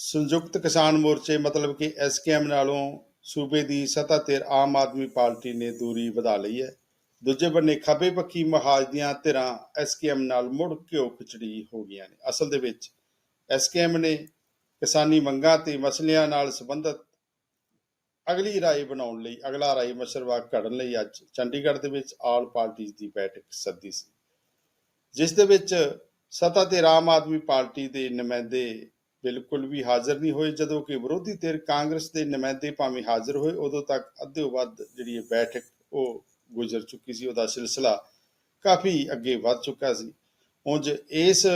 ਸੰਯੁਕਤ ਕਿਸਾਨ ਮੋਰਚੇ ਮਤਲਬ ਕਿ ਐਸਕੇਐਮ ਨਾਲੋਂ ਸੂਬੇ ਦੀ ਸੱਤਾ ਤੇ ਆਮ ਆਦਮੀ ਪਾਰਟੀ ਨੇ ਦੂਰੀ ਵਧਾ ਲਈ ਹੈ। ਦੂਜੇ ਬੰਨੇ ਖੱਬੇ ਪੱਖੀ ਮਹਾਜ ਦੀਆਂ ਧਿਰਾਂ ਐਸਕੇਐਮ ਨਾਲ ਮੁੜ ਘਿਓ ਖਿਚੜੀ ਹੋ ਗਈਆਂ ਨੇ। ਅਸਲ ਦੇ ਵਿੱਚ ਐਸਕੇਐਮ ਨੇ ਕਿਸਾਨੀ ਮੰਗਾਂ ਤੇ ਮਸਲਿਆਂ ਨਾਲ ਸੰਬੰਧਿਤ ਅਗਲੀ ਰਾਏ ਬਣਾਉਣ ਲਈ, ਅਗਲਾ ਰਾਏ ਮਸ਼ਰਵਾ ਘੜਨ ਲਈ ਅੱਜ ਚੰਡੀਗੜ੍ਹ ਦੇ ਵਿੱਚ ਆਲ ਪਾਰਟੀਜ਼ ਦੀ ਬੈਠਕ ਸੱਦੀ ਸੀ। ਜਿਸ ਦੇ ਵਿੱਚ ਸਤਾ ਤੇ ਆਮ ਆਦਮੀ ਪਾਰਟੀ ਦੇ ਨੁਮਾਇੰਦੇ ਬਿਲਕੁਲ ਵੀ ਹਾਜ਼ਰ ਨਹੀਂ ਹੋਏ, ਜਦੋਂ ਕਿ ਵਿਰੋਧੀ ਧਿਰ ਕਾਂਗਰਸ ਦੇ ਨੁਮਾਇੰਦੇ ਭਾਵੇਂ ਹਾਜ਼ਰ ਹੋਏ, ਉਦੋਂ ਤੱਕ ਅੱਧੇ ਵੱਧ ਜਿਹੜੀ ਇਹ ਬੈਠਕ ਉਹ ਗੁਜ਼ਰ ਚੁੱਕੀ ਸੀ, ਉਹਦਾ ਸਿਲਸਿਲਾ ਕਾਫੀ ਅੱਗੇ ਵੱਧ ਚੁੱਕਾ ਸੀ। ਉਂਝ ਇਸ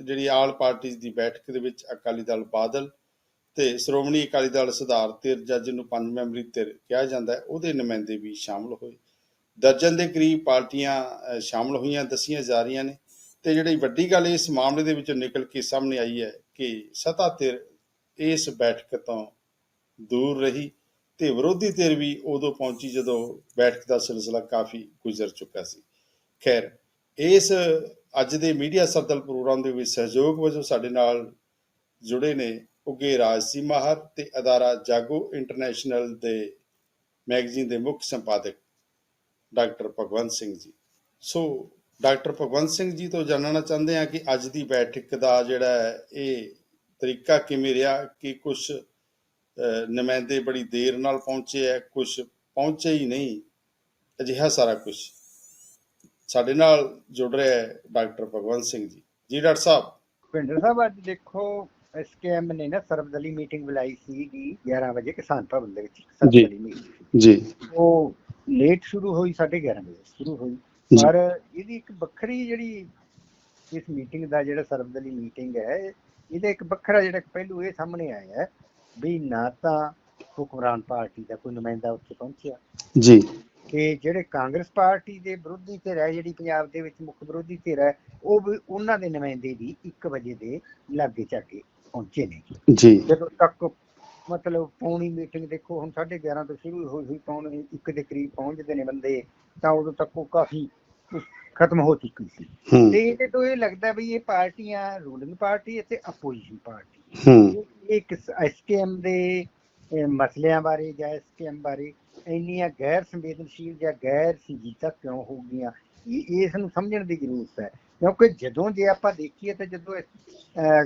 ਜਿਹੜੀ ਆਲ ਪਾਰਟੀਜ਼ ਦੀ ਬੈਠਕ ਦੇ ਵਿੱਚ ਅਕਾਲੀ ਦਲ ਬਾਦਲ ਤੇ ਸ਼੍ਰੋਮਣੀ ਅਕਾਲੀ ਦਲ ਸੁਧਾਰ ਧਿਰ ਜੱਜ ਨੂੰ ਪੰਜ ਮੈਂਬਰੀ ਧਿਰ ਕਿਹਾ ਜਾਂਦਾ ਹੈ, ਉਹਦੇ ਨੁਮਾਇੰਦੇ ਵੀ ਸ਼ਾਮਲ ਹੋਏ। ਦਰਜਨ ਦੇ ਕਰੀਬ ਪਾਰਟੀਆਂ ਸ਼ਾਮਲ ਹੋਈਆਂ, ਦੱਸੀਆਂ ਜਾ ਰਹੀਆਂ ਨੇ ਤੇ ਜਿਹੜੀ ਵੱਡੀ ਗੱਲ ਇਸ ਮਾਮਲੇ ਦੇ ਵਿੱਚੋਂ ਨਿਕਲ ਕੇ ਸਾਹਮਣੇ ਆਈ ਹੈ ਕਿ ਸੱਤਾ ਧਿਰ ਇਸ ਬੈਠਕ ਤੋਂ ਦੂਰ ਰਹੀ ਤੇ ਵਿਰੋਧੀ ਧਿਰ ਵੀ ਉਦੋਂ ਪਹੁੰਚੀ ਜਦੋਂ ਬੈਠਕ ਦਾ ਸਿਲਸਿਲਾ ਕਾਫੀ ਗੁਜ਼ਰ ਚੁੱਕਾ ਸੀ। ਖੈਰ, ਇਸ ਅੱਜ ਦੇ ਮੀਡੀਆ ਸਰਦਲ ਪ੍ਰੋਗਰਾਮ ਦੇ ਵਿੱਚ ਸਹਿਯੋਗ ਵਜੋਂ ਸਾਡੇ ਨਾਲ ਜੁੜੇ ਨੇ ਉੱਗੇ ਰਾਜ ਸਿੰਘ ਮਾਹਰ ਤੇ ਅਦਾਰਾ ਜਾਗੋ ਇੰਟਰਨੈਸ਼ਨਲ ਦੇ ਮੈਗਜ਼ੀਨ ਦੇ ਮੁੱਖ ਸੰਪਾਦਕ doctor Bhagwant Singh ji. So doctor Bhagwant Singh ji ਤੋਂ ਜਾਣਨਾ ਚਾਹੁੰਦੇ ਹਾਂ ਕਿ ਅੱਜ ਦੀ ਬੈਠਕ ਦਾ ਜਿਹੜਾ ਹੈ ਇਹ ਤਰੀਕਾ ਕਿਵੇਂ ਰਿਹਾ ਕਿ ਕੁਝ ਨੁਮਾਇੰਦੇ ਬੜੀ ਦੇਰ ਨਾਲ ਪਹੁੰਚੇ ਹੈ ਕੁਝ ਪਹੁੰਚੇ ਹੀ ਨਹੀਂ ਅਜਿਹਾ ਸਾਰਾ ਕੁਝ ਸਾਡੇ ਨਾਲ ਜੁੜ ਰਿਹਾ ਹੈ ਡਾਕਟਰ ਭਗਵੰਤ ਸਿੰਘ ਜੀ ਜੀ ਡਾਕਟਰ ਸਾਹਿਬ ਭਿੰਡਰ ਸਾਹਿਬ ਅੱਜ ਦੇਖੋ ਐਸਕੇਐਮ ਨੇ ਨਾ ਸਰਵਦਲੀ ਮੀਟਿੰਗ ਬੁਲਾਈ ਸੀਗੀ 11 ਵਜੇ ਕਿਸਾਨ ਭਵਨ ਦੇ ਵਿੱਚ ਜੀ। ਸਰਵਦਲੀ ਮੀਟਿੰਗ ਜੀ ਉਹ ਲੇਟ ਸ਼ੁਰੂ ਹੋਈ 11:30 ਵਜੇ ਸ਼ੁਰੂ ਹੋਈ। ਪਰ ਇਹਦੀ ਇੱਕ ਵੱਖਰੀ ਜਿਹੜੀ ਇਸ ਮੀਟਿੰਗ ਦਾ ਜਿਹੜਾ ਸਰਵਦਲੀ ਮੀਟਿੰਗ ਹੈ ਇਹਦਾ ਇੱਕ ਵੱਖਰਾ ਜਿਹੜਾ ਪਹਿਲੂ ਇਹ ਸਾਹਮਣੇ ਆਇਆ ਹੈ ਵੀ ਨਾ ਤਾਂ ਹੁਕਮਰਾਨ ਪਾਰਟੀ ਦਾ ਕੋਈ ਨੁਮਾਇੰਦਾ ਉੱਥੇ ਪਹੁੰਚਿਆ ਜੀ। ਕਿ ਜਿਹੜੇ ਕਾਂਗਰਸ ਪਾਰਟੀ ਦੇ ਵਿਰੋਧੀ ਧਿਰ ਹੈ ਜਿਹੜੀ ਪੰਜਾਬ ਦੇ ਵਿੱਚ ਮੁੱਖ ਵਿਰੋਧੀ ਧਿਰ ਹੈ ਉਹ ਵੀ ਉਹਨਾਂ ਦੇ ਨੁਮਾਇੰਦੇ ਵੀ 1 ਵਜੇ ਦੇ ਲਾਗੇ ਚਾਗੇ ਪਹੁੰਚੇ ਨੇ ਜੀ। ਜਦੋਂ ਤੱਕ ਮਤਲਬ ਪੌਣੀ ਮੀਟਿੰਗ ਦੇਖੋ ਹੁਣ 11:30 ਤੋਂ ਸ਼ੁਰੂ ਹੋਈ ਹੋਈ ਪੌਣੇ 1 ਦੇ ਕਰੀਬ ਪਹੁੰਚਦੇ ਨੇ ਬੰਦੇ ਤਾਂ ਉਦੋਂ ਤੱਕ ਉਹ ਕਾਫੀ ਖਤਮ ਹੋ ਚੁੱਕੀ ਸੀ। ਤੇ ਇਹਦੇ ਤੋਂ ਇਹ ਲੱਗਦਾ ਵੀ ਇਹ ਪਾਰਟੀਆਂ ਰੂਲਿੰਗ ਪਾਰਟੀ ਅਤੇ ਅਪੋਜੀਸ਼ਨ ਪਾਰਟੀ। ਇਹ ਇੱਕ ਐਸਕੇਐਮ ਦੇ ਮਸਲਿਆਂ ਬਾਰੇ ਜਾਂ ਐਸਕੇਐਮ ਬਾਰੇ ਇੰਨੀਆਂ ਗੈਰ ਸੰਵੇਦਨਸ਼ੀਲ ਜਾਂ ਗੈਰ ਸੰਜੀਦਾ ਕਿਉਂ ਹੋ ਗਈਆਂ? ਇਹ ਇਸ ਨੂੰ ਸਮਝਣ ਦੀ ਜ਼ਰੂਰਤ ਹੈ। ਕਿਉਂਕਿ ਜਦੋਂ ਜੇ ਆਪਾਂ ਦੇਖੀਏ ਤਾਂ ਜਦੋਂ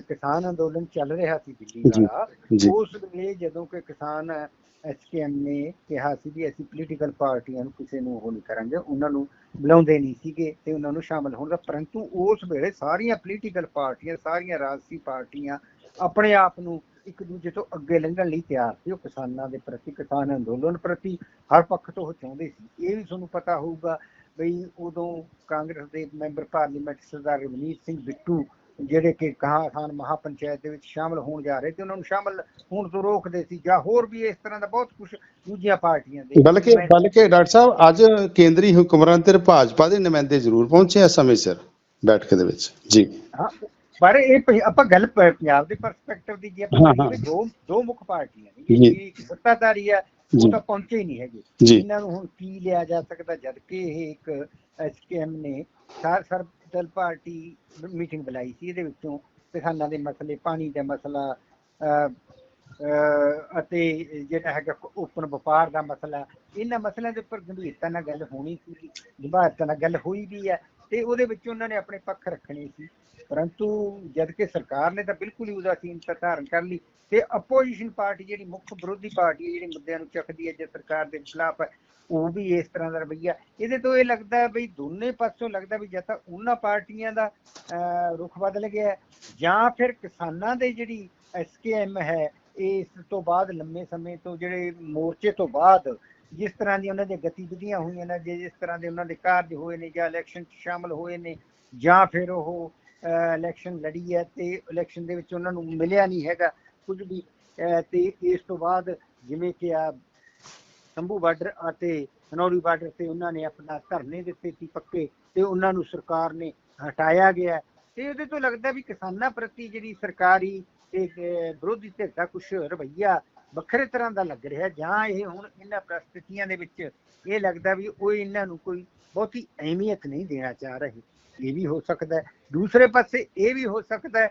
ਕਿਸਾਨ ਅੰਦੋਲਨ ਚੱਲ ਰਿਹਾ ਸੀ ਦਿੱਲੀ ਦਾ। ਉਸ ਵੇਲੇ ਜਦੋਂ ਕਿ ਕਿਸਾਨ ਐਸਕੇਐਮ ਨੇ ਕਿਹਾ ਸੀ ਵੀ ਅਸੀਂ ਪੋਲੀਟੀਕਲ ਪਾਰਟੀਆਂ ਨੂੰ ਕਿਸੇ ਨੂੰ ਉਹ ਨਹੀਂ ਕਰਾਂਗੇ, ਉਹਨਾਂ ਨੂੰ ਬੁਲਾਉਂਦੇ ਨਹੀਂ ਸੀਗੇ ਤੇ ਉਹਨਾਂ ਨੂੰ ਸ਼ਾਮਲ ਹੋਣ ਦਾ, ਪਰੰਤੂ ਉਸ ਵੇਲੇ ਸਾਰੀਆਂ ਪੋਲੀਟੀਕਲ ਪਾਰਟੀਆਂ ਸਾਰੀਆਂ ਰਾਜਸੀ ਪਾਰਟੀਆਂ ਆਪਣੇ ਆਪ ਨੂੰ ਇੱਕ ਦੂਜੇ ਤੋਂ ਅੱਗੇ ਲੰਘਣ ਲਈ ਤਿਆਰ ਸੀ। ਉਹ ਕਿਸਾਨਾਂ ਦੇ ਪ੍ਰਤੀ, ਕਿਸਾਨ ਅੰਦੋਲਨ ਪ੍ਰਤੀ ਹਰ ਪੱਖ ਤੋਂ ਉਹ ਚਾਹੁੰਦੇ ਸੀ। ਇਹ ਵੀ ਤੁਹਾਨੂੰ ਪਤਾ ਹੋਊਗਾ ਬਈ ਉਦੋਂ ਕਾਂਗਰਸ ਦੇ ਮੈਂਬਰ ਪਾਰਲੀਮੈਂਟ ਸਰਦਾਰ ਰਵਨੀਤ ਸਿੰਘ ਬਿੱਟੂ ਜਿਹੜੇ ਕਿ ਕਹਾਖਾਨ ਮਹਾਪੰਚਾਇਤ ਦੇ ਵਿੱਚ ਸ਼ਾਮਲ ਹੋਣ ਜਾ ਰਹੇ ਤੇ ਉਹਨਾਂ ਨੂੰ ਸ਼ਾਮਲ ਹੋਣ ਤੋਂ ਰੋਕਦੇ ਸੀ ਜਾਂ ਹੋਰ ਵੀ ਇਸ ਤਰ੍ਹਾਂ ਦਾ ਬਹੁਤ ਕੁਝ ਦੂਜੀਆਂ ਪਾਰਟੀਆਂ ਦੇ ਬਲਕਿ ਬਲਕਿ ਡਾਕਟਰ ਸਾਹਿਬ ਅੱਜ ਕੇਂਦਰੀ ਹੁਕਮਰਾਨ ਤੇ ਭਾਜਪਾ ਦੇ ਨੁਮਾਇੰਦੇ ਜ਼ਰੂਰ ਪਹੁੰਚੇ ਆ ਸਮੇਂ ਸਿਰ ਬੈਠਕ ਦੇ ਵਿੱਚ ਜੀ ਹਾਂ ਪਰ ਇਹ ਆਪਾਂ ਗੱਲ ਪੰਜਾਬ ਦੇ ਪਰਸਪੈਕਟਿਵ ਦੀ ਜੇ ਆਪਾਂ। ਦੋ ਦੋ ਮੁੱਖ ਪਾਰਟੀਆਂ ਨੇ ਜੀ। ਇੱਕ ਸੱਤਾਧਾਰੀ ਆ। ਉਹ ਤਾਂ ਪਹੁੰਚੇ ਹੀ ਨਹੀਂ ਹੈਗੇ। ਇਹਨਾਂ ਨੂੰ ਹੁਣ ਕੀ ਲਿਆ ਜਾ ਸਕਦਾ ਜਦ ਕਿ ਇਹ ਇੱਕ ਐਸਕੇਐਮ ਨੇ ਸਾਰ ਸਰਬਦਲ ਪਾਰਟੀ ਮੀਟਿੰਗ ਬੁਲਾਈ ਸੀ ਇਹਦੇ ਵਿੱਚੋਂ ਕਿਸਾਨਾਂ ਦੇ ਮਸਲੇ ਪਾਣੀ ਦਾ ਮਸਲਾ ਅਹ, ਅਹ, ਅਤੇ ਜਿਹੜਾ ਹੈਗਾ ਓਪਨ ਵਪਾਰ ਦਾ ਮਸਲਾ ਇਹਨਾਂ ਮਸਲਿਆਂ ਦੇ ਉੱਪਰ ਗੰਭੀਰਤਾ ਨਾਲ ਗੱਲ ਹੋਣੀ ਸੀ ਗੰਭੀਰਤਾ ਨਾਲ ਗੱਲ ਹੋਈ ਵੀ ਹੈ ਤੇ ਉਹਦੇ ਵਿੱਚ ਉਹਨਾਂ ਨੇ ਆਪਣੇ ਪੱਖ ਰੱਖਣੇ ਸੀ। ਪਰੰਤੂ ਜਦ ਕਿ ਸਰਕਾਰ ਨੇ ਤਾਂ ਬਿਲਕੁਲ ਹੀ ਉਦਾਸੀਨਤਾ ਧਾਰਨ ਕਰ ਲਈ ਤੇ ਅਪੋਜੀਸ਼ਨ ਪਾਰਟੀ ਜਿਹੜੀ ਮੁੱਖ ਵਿਰੋਧੀ ਪਾਰਟੀ ਹੈ ਜਿਹੜੀ ਮੁੱਦਿਆਂ ਨੂੰ ਚੱਕਦੀ ਹੈ ਜੇ ਸਰਕਾਰ ਦੇ ਖਿਲਾਫ ਹੈ ਉਹ ਵੀ ਇਸ ਤਰ੍ਹਾਂ ਦਾ ਰਵੱਈਆ। ਇਹਦੇ ਤੋਂ ਇਹ ਲੱਗਦਾ ਹੈ ਵੀ ਦੋਨੇ ਪਾਸੋਂ ਲੱਗਦਾ ਵੀ ਜਾਂ ਤਾਂ ਉਹਨਾਂ ਪਾਰਟੀਆਂ ਦਾ ਅਹ, ਰੁਖ ਬਦਲ ਗਿਆ ਜਾਂ ਫਿਰ ਕਿਸਾਨਾਂ ਦੇ ਜਿਹੜੀ ਐਸਕੇਐਮ ਹੈ ਇਸ ਤੋਂ ਬਾਅਦ ਲੰਮੇ ਸਮੇਂ ਤੋਂ ਜਿਹੜੇ ਮੋਰਚੇ ਤੋਂ ਬਾਅਦ ਜਿਸ ਤਰ੍ਹਾਂ ਦੀ ਉਹਨਾਂ ਦੀਆਂ ਗਤੀਵਿਧੀਆਂ ਹੋਈਆਂ ਨੇ ਜੇ ਜਿਸ ਤਰ੍ਹਾਂ ਦੇ ਉਹਨਾਂ ਦੇ ਕਾਰਜ ਹੋਏ ਨੇ ਜਾਂ ਇਲੈਕਸ਼ਨ 'ਚ ਸ਼ਾਮਲ ਹੋਏ ਨੇ ਜਾਂ ਫਿਰ ਉਹ ਇਲੈਕਸ਼ਨ ਲੜੀ ਹੈ ਤੇ ਇਲੈਕਸ਼ਨ ਦੇ ਵਿੱਚ ਉਹਨਾਂ ਨੂੰ ਮਿਲਿਆ ਨਹੀਂ ਹੈਗਾ ਕੁਝ ਵੀ। ਤੇ ਇਸ ਤੋਂ ਬਾਅਦ ਜਿਵੇਂ ਕਿ ਆ ਸੰਭੂ ਬਾਰਡਰ ਅਤੇ ਸਨੌਰੀ ਬਾਰਡਰ ਤੇ ਉਹਨਾਂ ਨੇ ਆਪਣਾ ਧਰਨੇ ਦਿੱਤੇ ਸੀ ਪੱਕੇ ਤੇ ਉਹਨਾਂ ਨੂੰ ਸਰਕਾਰ ਨੇ ਹਟਾਇਆ ਗਿਆ। ਤੇ ਉਹਦੇ ਤੋਂ ਲੱਗਦਾ ਵੀ ਕਿਸਾਨਾਂ ਪ੍ਰਤੀ ਜਿਹੜੀ ਸਰਕਾਰੀ ਤੇ ਵਿਰੋਧੀ ਧਿਰ ਦਾ ਕੁਝ ਰਵੱਈਆ ਵੱਖਰੇ ਤਰ੍ਹਾਂ ਦਾ ਲੱਗ ਰਿਹਾ ਜਾਂ ਇਹ ਹੁਣ ਇਹਨਾਂ ਪ੍ਰਸਥਿਤੀਆਂ ਦੇ ਵਿੱਚ ਇਹ ਲੱਗਦਾ ਵੀ ਉਹ ਇਹਨਾਂ ਨੂੰ ਕੋਈ ਬਹੁਤੀ ਅਹਿਮੀਅਤ ਨਹੀਂ ਦੇਣਾ ਚਾਹ ਰਹੇ। ਇਹ ਵੀ ਹੋ ਸਕਦਾ ਹੈ। ਦੂਸਰੇ ਪਾਸੇ ਇਹ ਵੀ ਹੋ ਸਕਦਾ ਹੈ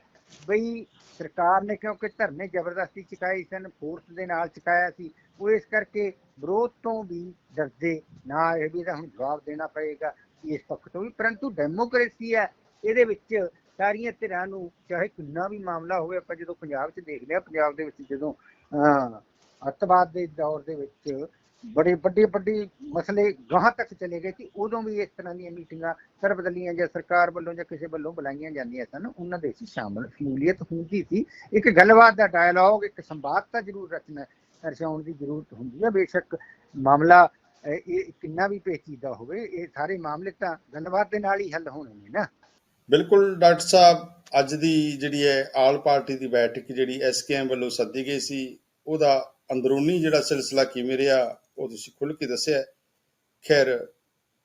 ਬਈ ਸਰਕਾਰ ਨੇ ਕਿਉਂਕਿ ਧਰਨੇ ਜ਼ਬਰਦਸਤੀ ਚੁਕਾਏ ਸਨ ਫੋਰਸ ਦੇ ਨਾਲ ਚੁਕਾਇਆ ਸੀ ਉਹ ਇਸ ਕਰਕੇ ਵਿਰੋਧ ਤੋਂ ਵੀ ਡਰਦੇ ਨਾ ਇਹ ਵੀ ਤਾਂ ਹੁਣ ਜਵਾਬ ਦੇਣਾ ਪਏਗਾ ਇਸ ਪੱਖ ਤੋਂ ਵੀ। ਪਰੰਤੂ ਡੈਮੋਕ੍ਰੇਸੀ ਹੈ ਇਹਦੇ ਵਿੱਚ ਸਾਰੀਆਂ ਧਿਰਾਂ ਨੂੰ ਚਾਹੇ ਕਿੰਨਾ ਵੀ ਮਾਮਲਾ ਹੋਵੇ ਆਪਾਂ ਜਦੋਂ ਪੰਜਾਬ 'ਚ ਦੇਖਦੇ ਆ ਪੰਜਾਬ ਦੇ ਵਿੱਚ ਜਦੋਂ ਅਹ, ਅੱਤਵਾਦ ਦੇ ਦੌਰ ਦੇ ਵਿੱਚ ਬੜੇ ਵੱਡੇ ਵੱਡੇ ਮਸਲੇ ਗਾਹਾਂ ਤੱਕ ਚਲੇ ਗਏ ਸੀ। ਉਦੋਂ ਵੀ ਇਸ ਤਰ੍ਹਾਂ ਦੀਆਂ ਮੀਟਿੰਗਾਂ ਸਰਬਦਲੀਆਂ ਜਾਂ ਸਰਕਾਰ ਵੱਲੋਂ ਜਾਂ ਕਿਸੇ ਵੱਲੋਂ ਬੁਲਾਈਆਂ ਜਾਂਦੀਆਂ ਸਨ। ਉਹਨਾਂ ਦੇ ਵਿੱਚ ਸ਼ਾਮਲ ਸ਼ਮੂਲੀਅਤ ਹੁੰਦੀ ਸੀ। ਇੱਕ ਗੱਲਬਾਤ ਦਾ ਡਾਇਲੌਗ ਇੱਕ ਸੰਵਾਦ ਤਾਂ ਜ਼ਰੂਰ ਰਚਨਾ ਰਚਾਉਣ ਦੀ ਜ਼ਰੂਰਤ ਹੁੰਦੀ ਹੈ। ਬੇਸ਼ੱਕ ਮਾਮਲਾ ਇਹ ਕਿੰਨਾ ਵੀ ਪੇਚੀਦਾ ਹੋਵੇ, ਇਹ ਸਾਰੇ ਮਾਮਲੇ ਤਾਂ ਗੱਲਬਾਤ ਦੇ ਨਾਲ ਹੀ ਹੱਲ ਹੋਣੇ ਨੇ। ਨਾ ਬਿਲਕੁਲ ਡਾਕਟਰ ਸਾਹਿਬ, ਅੱਜ ਦੀ ਜਿਹੜੀ ਹੈ ਆਲ ਪਾਰਟੀ ਦੀ ਬੈਠਕ ਜਿਹੜੀ ਐਸਕੇਐਮ ਵੱਲੋਂ ਸੱਦੀ ਗਈ ਸੀ, ਉਹਦਾ ਅੰਦਰੂਨੀ ਜਿਹੜਾ ਸਿਲਸਿਲਾ ਕਿਵੇਂ ਰਿਹਾ ਉਹ ਤੁਸੀਂ ਖੁੱਲ੍ਹ ਕੇ ਦੱਸਿਆ ਖੈਰ,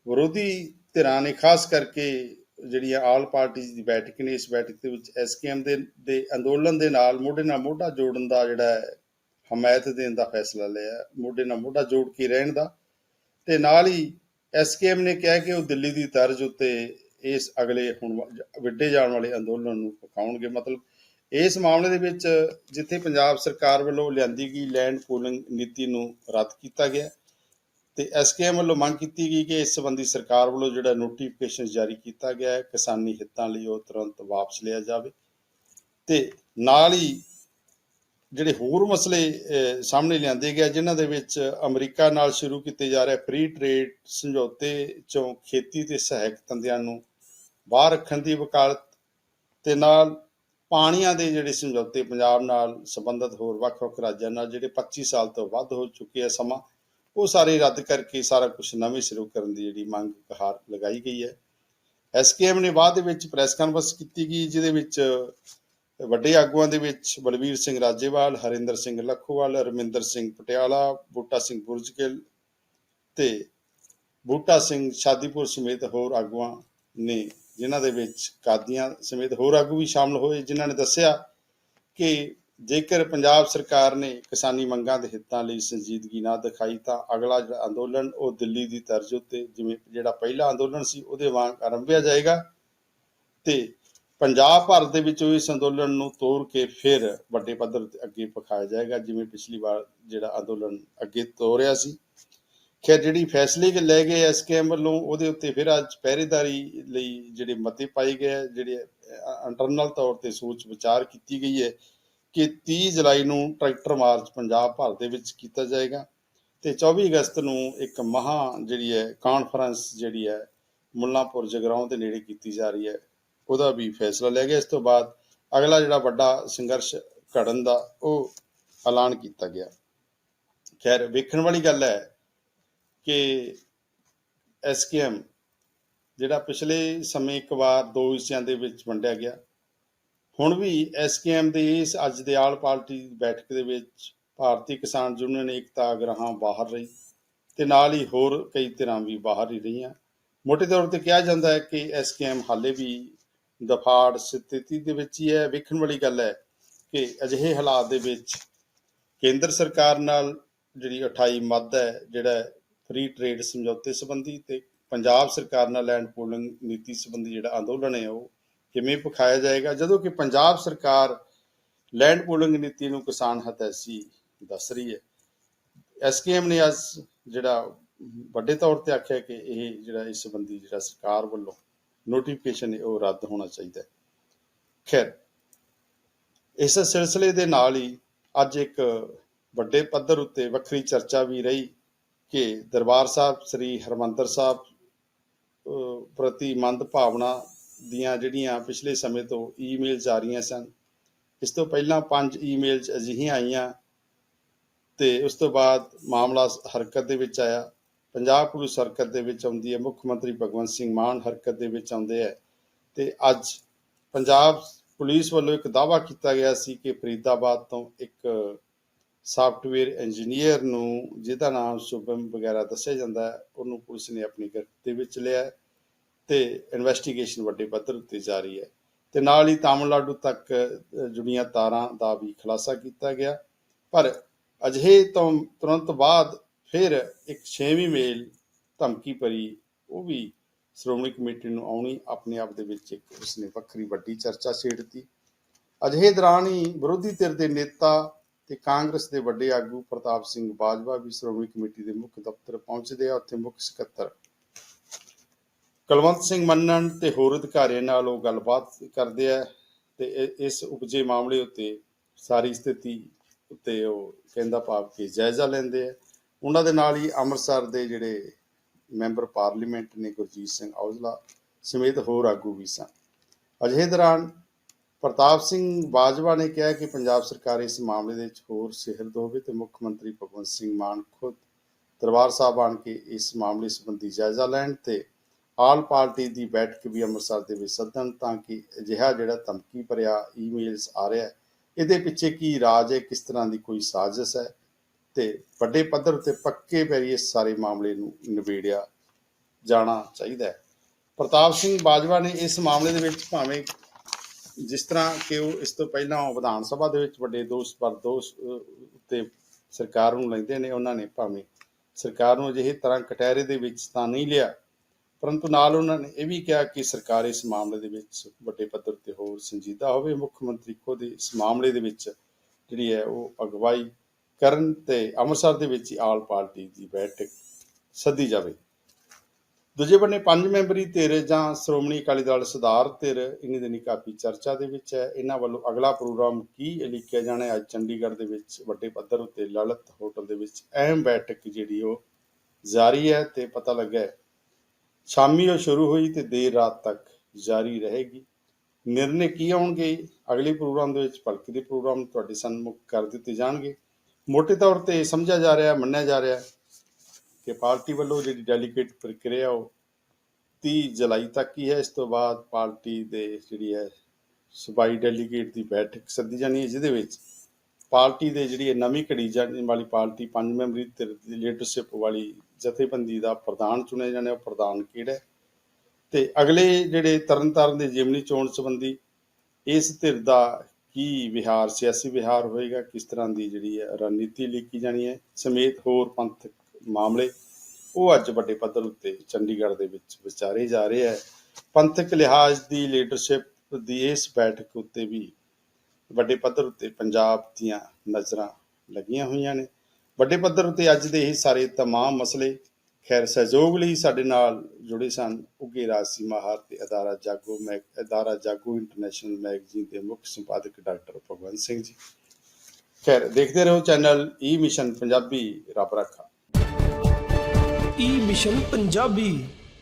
ਵਿਰੋਧੀ ਧਿਰਾਂ ਨੇ ਖਾਸ ਕਰਕੇ ਜਿਹੜੀ ਆਲ ਪਾਰਟੀ ਦੀ ਬੈਠਕ ਨੇ, ਇਸ ਬੈਠਕ ਦੇ ਵਿੱਚ ਐਸਕੇਐਮ ਦੇ ਦੇ ਅੰਦੋਲਨ ਦੇ ਨਾਲ ਮੋਢੇ ਨਾਲ ਮੋਢਾ ਜੋੜਨ ਦਾ ਜਿਹੜਾ ਹਮਾਇਤ ਦੇਣ ਦਾ ਫੈਸਲਾ ਲਿਆ ਮੋਢੇ ਨਾਲ ਮੋਢਾ ਜੋੜ ਕੇ ਰਹਿਣ ਦਾ। ਤੇ ਨਾਲ ਹੀ ਐਸਕੇਐਮ ਨੇ ਕਿਹਾ ਕਿ ਉਹ ਦਿੱਲੀ ਦੀ ਤਰਜ਼ ਉੱਤੇ ਇਸ ਅਗਲੇ ਹੁਣ ਵਿੱਢੇ ਜਾਣ ਵਾਲੇ ਅੰਦੋਲਨ ਨੂੰ ਪਕਾਉਣਗੇ। ਮਤਲਬ ਇਸ ਮਾਮਲੇ ਦੇ ਵਿੱਚ ਜਿੱਥੇ ਪੰਜਾਬ ਸਰਕਾਰ ਵੱਲੋਂ ਲਿਆਂਦੀ ਗਈ ਲੈਂਡ ਪੂਲਿੰਗ ਨੀਤੀ ਨੂੰ ਰੱਦ ਕੀਤਾ ਗਿਆ ਤੇ ਐਸਕੇਐਮ ਵੱਲੋਂ ਮੰਗ ਕੀਤੀ ਗਈ ਕਿ ਇਸ ਸੰਬੰਧੀ ਸਰਕਾਰ ਵੱਲੋਂ ਜਿਹੜਾ ਨੋਟੀਫਿਕੇਸ਼ਨ ਜਾਰੀ ਕੀਤਾ ਗਿਆ ਹੈ, ਕਿਸਾਨੀ ਹਿੱਤਾਂ ਲਈ ਉਹ ਤੁਰੰਤ ਵਾਪਸ ਲਿਆ ਜਾਵੇ ਤੇ ਨਾਲ ਹੀ ਜਿਹੜੇ ਹੋਰ ਮਸਲੇ ਸਾਹਮਣੇ ਲਿਆਂਦੇ ਗਏ ਜਿਨ੍ਹਾਂ ਦੇ ਵਿੱਚ ਅਮਰੀਕਾ ਨਾਲ ਸ਼ੁਰੂ ਕੀਤੇ ਜਾ ਰਹੇ ਫ੍ਰੀ ਟ੍ਰੇਡ ਸਮਝੌਤੇ ਚੋਂ ਖੇਤੀ ਤੇ ਸਹਾਇਕ ਧੰਦਿਆਂ ਨੂੰ ਬਾਹਰ ਰੱਖਣ ਦੀ ਵਕਾਲਤ ਤੇ ਨਾਲ ਪਾਣੀਆਂ ਦੇ ਜਿਹੜੇ ਸਮਝੌਤੇ ਪੰਜਾਬ ਨਾਲ ਸੰਬੰਧਿਤ ਹੋਰ ਵੱਖ-ਵੱਖ ਰਾਜਾਂ ਨਾਲ ਜਿਹੜੇ 25 ਸਾਲ ਤੋਂ ਵੱਧ ਹੋ ਚੁੱਕੇ ਆ ਸਮਾਂ, ਉਹ ਸਾਰੇ ਰੱਦ ਕਰਕੇ ਸਾਰਾ ਕੁਝ ਨਵੇਂ ਸਿਰੋਂ ਕਰਨ ਦੀ ਜਿਹੜੀ ਮੰਗ ਕਹਾਰ ਲਗਾਈ ਗਈ ਹੈ। ਐਸਕੇਐਮ ਨੇ ਬਾਅਦ ਦੇ ਵਿੱਚ ਪ੍ਰੈਸ ਕਾਨਫਰੰਸ ਕੀਤੀ ਗਈ, ਜਿਹਦੇ ਵਿੱਚ ਵੱਡੇ ਆਗੂਆਂ ਦੇ ਵਿੱਚ ਬਲਵੀਰ ਸਿੰਘ ਰਾਜੇਵਾਲ, ਹਰਿੰਦਰ ਸਿੰਘ ਲੱਖੋਵਾਲ, ਰਮਿੰਦਰ ਸਿੰਘ ਪਟਿਆਲਾ, ਬੂਟਾ ਸਿੰਘ ਬੁਰਜਕਿਲ ਤੇ ਬੂਟਾ ਸਿੰਘ ਸ਼ਾਦੀਪੁਰ ਸਮੇਤ ਹੋਰ ਆਗੂਆਂ ਨੇ ਜਿਨ੍ਹਾਂ ਦੇ ਵਿੱਚ ਕਾਦੀਆਂ ਸਮੇਤ ਹੋਰ ਆਗੂ ਵੀ ਸ਼ਾਮਲ ਹੋਏ, ਜਿਨ੍ਹਾਂ ਨੇ ਦੱਸਿਆ ਕਿ ਜੇਕਰ ਪੰਜਾਬ ਸਰਕਾਰ ਨੇ ਕਿਸਾਨੀ ਮੰਗਾਂ ਦੇ ਹਿੱਤਾਂ ਲਈ ਸੰਜੀਦਗੀ ਨਾ ਦਿਖਾਈ ਤਾਂ ਅਗਲਾ ਜਿਹੜਾ ਅੰਦੋਲਨ, ਉਹ ਦਿੱਲੀ ਦੀ ਤਰਜ਼ ਉੱਤੇ ਜਿਵੇਂ ਜਿਹੜਾ ਪਹਿਲਾ ਅੰਦੋਲਨ ਸੀ, ਉਹਦੇ ਵਾਂਗ ਆਰੰਭਿਆ ਜਾਏਗਾ ਤੇ ਪੰਜਾਬ ਭਰ ਦੇ ਵਿੱਚ ਇਸ ਅੰਦੋਲਨ ਨੂੰ ਤੋੜ ਕੇ ਫਿਰ ਵੱਡੇ ਪੱਧਰ ਤੇ ਅੱਗੇ ਪਖਾਇਆ ਜਾਏਗਾ, ਜਿਵੇਂ ਪਿਛਲੀ ਵਾਰ ਜਿਹੜਾ ਅੰਦੋਲਨ ਅੱਗੇ ਤੋਰਿਆ ਸੀ। ਖੈਰ, ਜਿਹੜੀ ਫੈਸਲੇ ਕਿ ਲੈ ਗਏ ਐਸਕੇਐਮ ਵੱਲੋਂ, ਉਹਦੇ ਉੱਤੇ ਫਿਰ ਅੱਜ ਪਹਿਰੇਦਾਰੀ ਲਈ ਜਿਹੜੇ ਮਤੇ ਪਾਏ ਗਏ ਜਿਹੜੇ ਇੰਟਰਨਲ ਤੌਰ ਤੇ ਸੋਚ ਵਿਚਾਰ ਕੀਤੀ ਗਈ ਹੈ ਕਿ 30 ਜੁਲਾਈ ਨੂੰ ਟਰੈਕਟਰ ਮਾਰਚ ਪੰਜਾਬ ਭਰ ਦੇ ਵਿੱਚ ਕੀਤਾ ਜਾਏਗਾ ਤੇ 24 ਅਗਸਤ ਨੂੰ ਇੱਕ ਮਹਾ ਜਿਹੜੀ ਹੈ ਕਾਨਫਰੰਸ ਜਿਹੜੀ ਹੈ ਮੁੱਲਾਂਪੁਰ ਜਗਰਾਉਂ ਦੇ ਨੇੜੇ ਕੀਤੀ ਜਾ ਰਹੀ ਹੈ, ਉਹਦਾ ਵੀ ਫੈਸਲਾ ਲਿਆ ਗਿਆ। ਇਸ ਤੋਂ ਬਾਅਦ ਅਗਲਾ ਜਿਹੜਾ ਵੱਡਾ ਸੰਘਰਸ਼ ਘੜਨ ਦਾ ਉਹ ਐਲਾਨ ਕੀਤਾ ਗਿਆ। ਖੈਰ, ਵੇਖਣ ਵਾਲੀ ਗੱਲ ਹੈ ਕਿ ਐਸਕੇਐਮ, ਜਿਹੜਾ ਪਿਛਲੇ ਸਮੇਂ ਇੱਕ ਵਾਰ ਦੋ ਹਿੱਸਿਆਂ ਦੇ ਵਿੱਚ ਵੰਡਿਆ ਗਿਆ, ਹੁਣ ਵੀ ਐਸਕੇਐਮ ਦੇ ਇਸ ਅੱਜ ਦੇ ਆਲ ਪਾਰਟੀ ਬੈਠਕ ਦੇ ਵਿੱਚ ਭਾਰਤੀ ਕਿਸਾਨ ਯੂਨੀਅਨ ਏਕਤਾ ਅਗਰਾਹਾਂ ਬਾਹਰ ਰਹੀ ਤੇ ਨਾਲ ਹੀ ਹੋਰ ਕਈ ਧਿਰਾਂ ਵੀ ਬਾਹਰ ਹੀ ਰਹੀਆਂ। ਮੋਟੇ ਤੌਰ ਤੇ ਕਿਹਾ ਜਾਂਦਾ ਹੈ ਕਿ ਐਸਕੇਐਮ ਹਾਲੇ ਵੀ ਦਫਾੜ ਸਥਿਤੀ ਦੇ ਵਿੱਚ ਹੀ ਹੈ। ਵੇਖਣ ਵਾਲੀ ਗੱਲ ਹੈ ਕਿ ਅਜਿਹੇ ਹਾਲਾਤ ਦੇ ਵਿੱਚ ਕੇਂਦਰ ਸਰਕਾਰ ਨਾਲ ਜਿਹੜੀ 28 ਮੱਦ ਹੈ, ਜਿਹੜਾ ਫ੍ਰੀ ਟ੍ਰੇਡ ਸਮਝੌਤੇ ਸੰਬੰਧੀ ਤੇ ਪੰਜਾਬ ਸਰਕਾਰ ਨਾਲ ਲੈਂਡ ਪੂਲਿੰਗ ਨੀਤੀ ਸੰਬੰਧੀ ਜਿਹੜਾ ਅੰਦੋਲਨ ਹੈ ਉਹ ਕਿਵੇਂ ਪਖਾਇਆ ਜਾਏਗਾ? ਜਦੋਂ ਕਿ ਪੰਜਾਬ ਸਰਕਾਰ ਲੈਂਡ ਪੂਲਿੰਗ ਨੀਤੀ ਨੂੰ ਕਿਸਾਨ ਹਤੈਸੀ ਦੱਸ ਰਹੀ ਹੈ। ਐਸਕੇਐਮ ਨੇ ਅੱਜ ਜਿਹੜਾ ਵੱਡੇ ਤੌਰ ਤੇ ਆਖਿਆ ਕਿ ਇਹ ਜਿਹੜਾ ਇਸ ਸੰਬੰਧੀ ਜਿਹੜਾ ਸਰਕਾਰ ਵੱਲੋਂ ਨੋਟੀਫਿਕੇਸ਼ਨ ਹੈ ਉਹ ਰੱਦ ਹੋਣਾ ਚਾਹੀਦਾ ਹੈ। ਖੈਰ, ਇਸ ਸਿਲਸਿਲੇ ਦੇ ਨਾਲ ਹੀ ਅੱਜ ਇੱਕ ਵੱਡੇ ਪੱਧਰ ਉੱਤੇ ਵੱਖਰੀ ਚਰਚਾ ਵੀ ਰਹੀ। ਕਿ ਦਰਬਾਰ ਸਾਹਿਬ, ਸ੍ਰੀ ਹਰਮੰਦਰ ਸਾਹਿਬ ਪ੍ਰਤੀ ਮੰਦ ਭਾਵਨਾ ਦੀਆਂ ਜਿਹੜੀਆਂ ਪਿਛਲੇ ਸਮੇਂ ਤੋਂ ਈਮੇਲਸ ਆ ਰਹੀਆਂ ਸਨ। ਇਸ ਤੋਂ ਪਹਿਲਾਂ ਪੰਜ ਈਮੇਲਸ ਅਜਿਹੀਆਂ ਆਈਆਂ ਤੇ ਉਸ ਤੋਂ ਬਾਅਦ ਮਾਮਲਾ ਹਰਕਤ ਦੇ ਵਿੱਚ ਆਇਆ। ਪੰਜਾਬ ਪੁਲਿਸ ਹਰਕਤ ਦੇ ਵਿੱਚ ਆਉਂਦੀ ਹੈ, ਮੁੱਖ ਮੰਤਰੀ ਭਗਵੰਤ ਸਿੰਘ ਮਾਨ ਹਰਕਤ ਦੇ ਵਿੱਚ ਆਉਂਦੇ ਹੈ। ਤੇ ਅੱਜ ਪੰਜਾਬ ਪੁਲਿਸ ਵੱਲੋਂ ਇੱਕ ਦਾਅਵਾ ਕੀਤਾ ਗਿਆ ਸੀ ਕਿ ਫਰੀਦਾਬਾਦ ਤੋਂ ਇੱਕ ਸਾਫਟਵੇਅਰ ਇੰਜੀਨੀਅਰ ਨੂੰ ਜਿਹਦਾ ਨਾਮ ਸ਼ੁਭਮ ਵਗੈਰਾ ਦੱਸਿਆ ਜਾਂਦਾ ਉਹਨੂੰ ਪੁਲਿਸ ਨੇ ਆਪਣੀ ਗਿਰਫਤ ਦੇ ਵਿੱਚ ਲਿਆ ਤੇ ਇਨਵੈਸਟੀਗੇਸ਼ਨ ਵੱਡੇ ਪੱਧਰ ਉੱਤੇ ਜਾਰੀ ਹੈ। ਤੇ ਨਾਲ ਹੀ ਤਾਮਿਲਨਾਡੂ ਤੱਕ ਜੁੜੀਆਂ ਤਾਰਾਂ ਦਾ ਵੀ ਖੁਲਾਸਾ ਕੀਤਾ ਗਿਆ। ਪਰ ਅਜਿਹੇ ਤੋਂ ਤੁਰੰਤ ਬਾਅਦ ਫਿਰ ਇੱਕ ਛੇਵੀਂ ਮੇਲ ਧਮਕੀ ਭਰੀ, ਉਹ ਵੀ ਸ਼੍ਰੋਮਣੀ ਕਮੇਟੀ ਨੂੰ ਆਉਣੀ, ਆਪਣੇ ਆਪ ਦੇ ਵਿੱਚ ਇੱਕ ਉਸਨੇ ਵੱਖਰੀ ਵੱਡੀ ਚਰਚਾ ਛੇੜਤੀ ਅਜਿਹੇ ਦੌਰਾਨ ਹੀ ਵਿਰੋਧੀ ਧਿਰ ਦੇ ਨੇਤਾ ਤੇ ਕਾਂਗਰਸ ਦੇ ਵੱਡੇ ਆਗੂ ਪ੍ਰਤਾਪ ਸਿੰਘ ਬਾਜਵਾ ਵੀ ਸ਼੍ਰੋਮਣੀ ਕਮੇਟੀ ਦੇ ਮੁੱਖ ਦਫ਼ਤਰ ਪਹੁੰਚਦੇ ਆ, ਉੱਥੇ ਮੁੱਖ ਸਕੱਤਰ। ਕੁਲਵੰਤ ਸਿੰਘ ਮੰਨਣ ਤੇ ਹੋਰ ਅਧਿਕਾਰੀਆਂ ਨਾਲ ਉਹ ਗੱਲਬਾਤ ਕਰਦੇ ਆ ਤੇ ਇਸ ਉਪਜੇ ਮਾਮਲੇ ਉੱਤੇ ਸਾਰੀ ਸਥਿਤੀ ਉੱਤੇ ਉਹ ਕਹਿੰਦਾ ਭਾਵ ਕੇ ਜਾਇਜ਼ਾ ਲੈਂਦੇ ਆ। ਉਹਨਾਂ ਦੇ ਨਾਲ ਹੀ ਅੰਮ੍ਰਿਤਸਰ ਦੇ ਜਿਹੜੇ ਮੈਂਬਰ ਪਾਰਲੀਮੈਂਟ ਨੇ ਗੁਰਜੀਤ ਸਿੰਘ ਔਜਲਾ ਸਮੇਤ ਹੋਰ ਆਗੂ ਵੀ ਸਨ। ਅਜਿਹੇ ਦੌਰਾਨ ਪ੍ਰਤਾਪ ਸਿੰਘ ਬਾਜਵਾ ਨੇ ਕਿਹਾ ਕਿ ਪੰਜਾਬ ਸਰਕਾਰ ਇਸ ਮਾਮਲੇ ਦੇ ਵਿੱਚ ਹੋਰ ਸਿਹਰਦ ਹੋਵੇ ਤੇ ਮੁੱਖ ਮੰਤਰੀ ਭਗਵੰਤ ਸਿੰਘ ਮਾਨ ਖੁਦ ਦਰਬਾਰ ਸਾਹਿਬ ਆਣ ਕੇ ਇਸ ਮਾਮਲੇ ਸੰਬੰਧੀ ਜਾਇਜ਼ਾ ਲੈਣ ਤੇ ਆਲ ਪਾਰਟੀ ਦੀ ਬੈਠਕ ਵੀ ਅੰਮ੍ਰਿਤਸਰ ਦੇ ਵਿੱਚ ਸੱਦਣ ਤਾਂ ਕਿ ਅਜਿਹਾ ਜਿਹੜਾ ਧਮਕੀ ਭਰਿਆ ਈਮੇਲਸ ਆ ਰਿਹਾ ਹੈ, ਇਹਦੇ ਪਿੱਛੇ ਕੀ ਰਾਜ ਹੈ, ਕਿਸ ਤਰ੍ਹਾਂ ਦੀ ਕੋਈ ਸਾਜ਼ਿਸ਼ ਹੈ ਤੇ ਵੱਡੇ ਪੱਧਰ ਤੇ ਪੱਕੇ ਪੈਰੀ ਇਸ ਸਾਰੇ ਮਾਮਲੇ ਨੂੰ ਨਿਬੇੜਿਆ ਜਾਣਾ ਚਾਹੀਦਾ ਹੈ। ਪ੍ਰਤਾਪ ਸਿੰਘ ਬਾਜਵਾ ਨੇ ਇਸ ਮਾਮਲੇ ਦੇ ਵਿੱਚ ਭਾਵੇਂ ਜਿਸ ਤਰ੍ਹਾਂ ਕਿ ਉਹ ਇਸ ਤੋਂ ਪਹਿਲਾਂ ਵਿਧਾਨ ਸਭਾ ਦੇ ਵਿੱਚ ਵੱਡੇ ਦੋਸ਼ ਪਰ ਦੋਸ਼ ਉੱਤੇ ਸਰਕਾਰ ਨੂੰ ਲੈਂਦੇ ਨੇ, ਉਹਨਾਂ ਨੇ ਭਾਵੇਂ ਸਰਕਾਰ ਨੂੰ ਅਜਿਹੇ ਤਰ੍ਹਾਂ ਕਟਹਿਰੇ ਦੇ ਵਿੱਚ ਤਾਂ ਨਹੀਂ ਲਿਆ, ਪਰੰਤੂ ਨਾਲ ਉਹਨਾਂ ਨੇ ਇਹ ਵੀ ਕਿਹਾ ਕਿ ਸਰਕਾਰ ਇਸ ਮਾਮਲੇ ਦੇ ਵਿੱਚ ਵੱਡੇ ਪੱਧਰ ਤੇ ਹੋਰ ਸੰਜੀਦਾ ਹੋਵੇ। ਮੁੱਖ ਮੰਤਰੀ ਖੁਦ ਇਸ ਮਾਮਲੇ ਦੇ ਵਿੱਚ ਜਿਹੜੀ ਹੈ ਉਹ ਅਗਵਾਈ ਕਰਨ ਤੇ ਅੰਮ੍ਰਿਤਸਰ ਦੇ ਵਿੱਚ ਆਲ ਪਾਰਟੀ ਦੀ ਬੈਠਕ ਸੱਦੀ ਜਾਵੇ। ਦੂਜੇ ਬੰਨੇ ਪੰਜ ਮੈਂਬਰੀ ਧਿਰ ਜਾਂ ਸ਼੍ਰੋਮਣੀ ਅਕਾਲੀ ਦਲ ਸੁਧਾਰ ਧਿਰ ਇਹਨਾਂ ਦਿਨੀ ਕਾਫੀ ਚਰਚਾ ਦੇ ਵਿੱਚ ਹੈ। ਇਹਨਾਂ ਵੱਲੋਂ ਅਗਲਾ ਪ੍ਰੋਗਰਾਮ ਕੀ ਲਿਖਿਆ ਜਾਣਾ ਹੈ? ਅੱਜ ਚੰਡੀਗੜ੍ਹ ਦੇ ਵਿੱਚ ਵੱਡੇ ਪੱਧਰ ਉੱਤੇ ਲਲਿਤ ਹੋਟਲ ਦੇ ਵਿੱਚ ਅਹਿਮ ਬੈਠਕ ਜਿਹੜੀ ਉਹ ਜਾਰੀ ਹੈ ਤੇ ਪਤਾ ਲੱਗਾ ਸ਼ਾਮੀ ਉਹ ਸ਼ੁਰੂ ਹੋਈ ਤੇ ਦੇਰ ਰਾਤ ਤੱਕ ਜਾਰੀ ਰਹੇਗੀ। ਨਿਰਣੇ ਕੀ ਆਉਣਗੇ? ਅਗਲੇ ਪ੍ਰੋਗਰਾਮ ਦੇ ਵਿੱਚ ਭਲਕੇ ਦੇ ਪ੍ਰੋਗਰਾਮ ਤੁਹਾਡੇ ਸਨਮੁਖ ਕਰ ਦਿੱਤੇ ਜਾਣਗੇ। ਮੋਟੇ ਤੌਰ ਤੇ ਸਮਝਿਆ ਜਾ ਰਿਹਾ, ਮੰਨਿਆ ਜਾ ਰਿਹਾ ਕਿ ਪਾਰਟੀ ਵੱਲੋਂ ਜਿਹੜੀ ਡੈਲੀਗੇਟ ਪ੍ਰਕਿਰਿਆ ਉਹ 30 ਜੁਲਾਈ ਤੱਕ ਹੀ ਹੈ, ਇਸ ਤੋਂ ਬਾਅਦ ਪਾਰਟੀ ਦੇ ਜਿਹੜੀ ਹੈ ਸੂਬਾਈ ਡੈਲੀਗੇਟ ਦੀ ਬੈਠਕ ਸੱਦੀ ਜਾਣੀ ਹੈ, ਜਿਹਦੇ ਵਿੱਚ ਪਾਰਟੀ ਦੇ ਜਿਹੜੀ ਨਵੀਂ ਘੜੀ ਜਾਣ ਵਾਲੀ ਪਾਰਟੀ ਪੰਜ ਮੈਂਬਰੀ ਧਿਰ ਲੀਡਰਸ਼ਿਪ ਵਾਲੀ ਜਥੇਬੰਦੀ ਦਾ ਪ੍ਰਧਾਨ ਚੁਣਿਆ ਜਾਣਾ ਉਹ ਪ੍ਰਧਾਨ ਕਿਹੜਾ ਤੇ ਅਗਲੇ ਜਿਹੜੇ ਤਰਨਤਾਰਨ ਦੇ ਜਿਮਨੀ ਚੋਣ ਸੰਬੰਧੀ ਇਸ ਧਿਰ ਦਾ ਕੀ ਵਿਹਾਰ, ਸਿਆਸੀ ਵਿਹਾਰ ਹੋਏਗਾ, ਕਿਸ ਤਰ੍ਹਾਂ ਦੀ ਜਿਹੜੀ ਹੈ ਰਣਨੀਤੀ ਲਿਖੀ ਜਾਣੀ ਹੈ, ਸਮੇਤ ਹੋਰ ਪੰਥਕ ਮਾਮਲੇ ਉਹ ਅੱਜ ਵੱਡੇ ਪੱਧਰ ਉੱਤੇ ਚੰਡੀਗੜ੍ਹ ਦੇ ਵਿੱਚ ਵਿਚਾਰੇ ਜਾ ਰਹੇ ਹੈ ਪੰਥਕ ਲਿਹਾਜ਼ ਦੀ ਲੀਡਰਸ਼ਿਪ ਦੀ ਇਸ ਬੈਠਕ ਉੱਤੇ ਵੀ ਵੱਡੇ ਪੱਧਰ ਉੱਤੇ ਪੰਜਾਬ ਦੀਆਂ ਨਜ਼ਰਾਂ ਲੱਗੀਆਂ ਹੋਈਆਂ ਨੇ ਵੱਡੇ ਪੱਧਰ ਉੱਤੇ ਅੱਜ ਦੇ ਇਹ ਸਾਰੇ तमाम ਮਸਲੇ ਖੈਰ ਸਹਿਯੋਗ ਲਈ ਸਾਡੇ ਨਾਲ ਜੁੜੇ ਸਨ ਉਗੇ ਰਾਜਸੀ ਮਾਹਰ ਤੇ ਅਦਾਰਾ ਜਾਗੋ ਮੈਗ ਅਦਾਰਾ ਜਾਗੋ ਇੰਟਰਨੈਸ਼ਨਲ ਮੈਗਜ਼ੀਨ ਦੇ ਮੁੱਖ ਸੰਪਾਦਕ ਡਾਕਟਰ ਭਗਵੰਤ ਸਿੰਘ ਜੀ ਖੈਰ ਦੇਖਦੇ ਰਹੋ ਚੈਨਲ ਈ ਮਿਸ਼ਨ ਪੰਜਾਬੀ ਰੱਬ ਰੱਖਾ ਈ ਮਿਸ਼ਨ ਪੰਜਾਬੀ